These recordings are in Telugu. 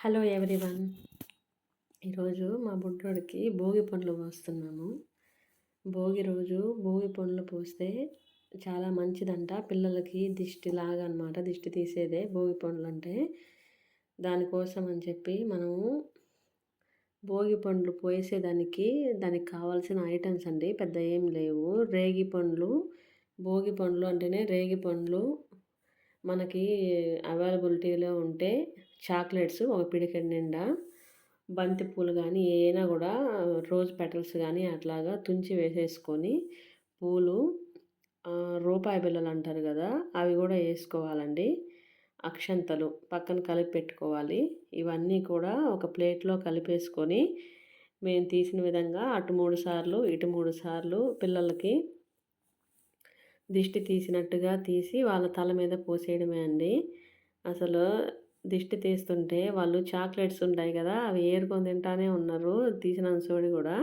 Hello everyone. ఈరోజు మా బుడ్డోడికి భోగి పండ్లు పోస్తున్నాము. భోగి రోజు భోగి పండ్లు పోస్తే చాలా మంచిదంట. పిల్లలకి దిష్టి లాగా అనమాట దిష్టి తీసేదే భోగి పండ్లు అంటే దానికోసం అని చెప్పి మనము భోగి పండ్లు పోసేదానికి దానికి కావాల్సిన ఐటమ్స్ అండి పెద్ద ఏం లేవు. రేగి పండ్లు భోగి పండ్లు అంటేనే రేగి పండ్లు మనకి అవైలబిలిటీలో ఉంటే చాక్లెట్స్ ఒక పిడికెడు నిండా బంతి పూలు కానీ ఏమైనా కూడా రోజ్ పెటల్స్ కానీ అట్లాగా తుంచి వేసేసుకొని పూలు రూపాయి బిళ్ళలు అంటారు కదా అవి కూడా వేసుకోవాలండి. అక్షంతలు పక్కన కలిపి పెట్టుకోవాలి. ఇవన్నీ కూడా ఒక ప్లేట్లో కలిపేసుకొని మేము తీసిన విధంగా అటు మూడు సార్లు ఇటు మూడు సార్లు పిల్లలకి దిష్టి తీసినట్టుగా తీసి వాళ్ళ తల మీద పోసేయడమే అండి. అసలు దిష్టి తీస్తుంటే వాళ్ళు చాక్లెట్స్ ఉంటాయి కదా అవి ఏరుకొని తింటానే ఉన్నారు తీసిన సోడి కూడా.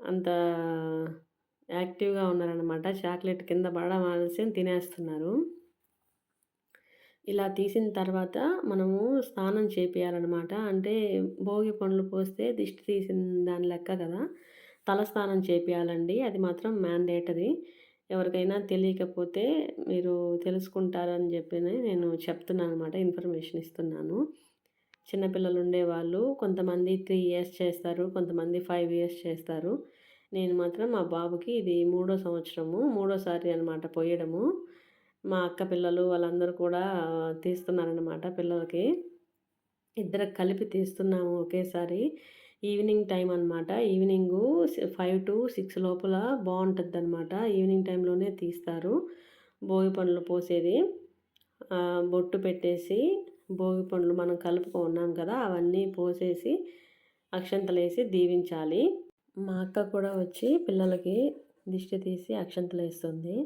అంత యాక్టివ్గా ఉన్నారనమాట చాక్లెట్ కింద పడమాల్సి తినేస్తున్నారు. ఇలా తీసిన తర్వాత మనము స్నానం చేపియాలన్నమాట. అంటే భోగి పండ్లు పోస్తే దిష్టి తీసిన దాని లెక్క కదా తల స్నానం చేపియాలండి. అది మాత్రం మ్యాండేటరీ. ఎవరికైనా తెలియకపోతే మీరు తెలుసుకుంటారని చెప్పి నేను చెప్తున్నాను అనమాట ఇన్ఫర్మేషన్ ఇస్తున్నాను. చిన్నపిల్లలు ఉండేవాళ్ళు కొంతమంది త్రీ ఇయర్స్ చేస్తారు కొంతమంది ఫైవ్ ఇయర్స్ చేస్తారు. నేను మాత్రం మా బాబుకి ఇది మూడో సంవత్సరము మూడోసారి అనమాట పోయడము. మా అక్క పిల్లలు వాళ్ళందరూ కూడా తీస్తున్నారనమాట పిల్లలకి. ఇద్దరు కలిపి తీస్తున్నాము ఒకేసారి. ఈవినింగ్ టైం అనమాట ఈవినింగు ఫైవ్ టు సిక్స్ లోపల బాగుంటుంది అనమాట ఈవినింగ్ టైంలోనే తీస్తారు. భోగి పండ్లు పోసేది. బొట్టు పెట్టేసి భోగి పండ్లు మనం కలుపుకున్నాం కదా అవన్నీ పోసేసి అక్షంతలు వేసి దీవించాలి. మా అక్క కూడా వచ్చి పిల్లలకి దిష్టి తీసి అక్షంతలు వేస్తుంది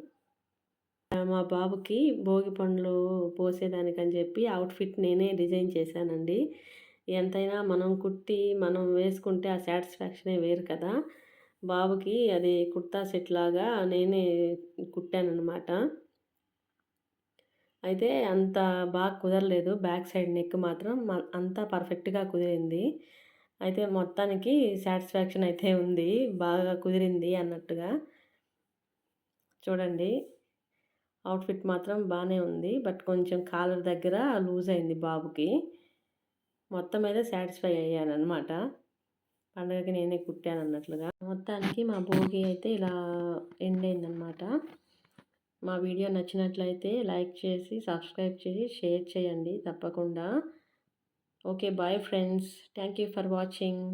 మా బాబుకి భోగి పండ్లు పోసేదానికని చెప్పి అవుట్ఫిట్ నేనే డిజైన్ చేశానండి. ఎంతైనా మనం కుట్టి మనం వేసుకుంటే ఆ సాటిస్ఫాక్షనే వేరు కదా. బాబుకి అది కుర్తా సెట్ లాగా నేనే కుట్టానమాట అయితే అంత బాగా కుదరలేదు. బ్యాక్ సైడ్ నెక్ మాత్రం అంతా పర్ఫెక్ట్గా కుదిరింది. అయితే మొత్తానికి సాటిస్ఫాక్షన్ అయితే ఉంది. బాగా కుదిరింది అన్నట్టుగా. చూడండి. అవుట్ఫిట్ మాత్రం బాగానే ఉంది. బట్ కొంచెం కాలర్ దగ్గర లూజ్ అయింది బాబుకి. మొత్తం మీద సాటిస్ఫై అయ్యాను అనమాట పండగకి నేనే కుట్టాను అన్నట్లుగా. మొత్తానికి మా భోగి అయితే ఇలా ఎండ్ అయిందనమాట మా వీడియో నచ్చినట్లయితే లైక్ చేసి సబ్స్క్రైబ్ చేసి షేర్ చేయండి తప్పకుండా. Okay bye friends. Thank you for watching.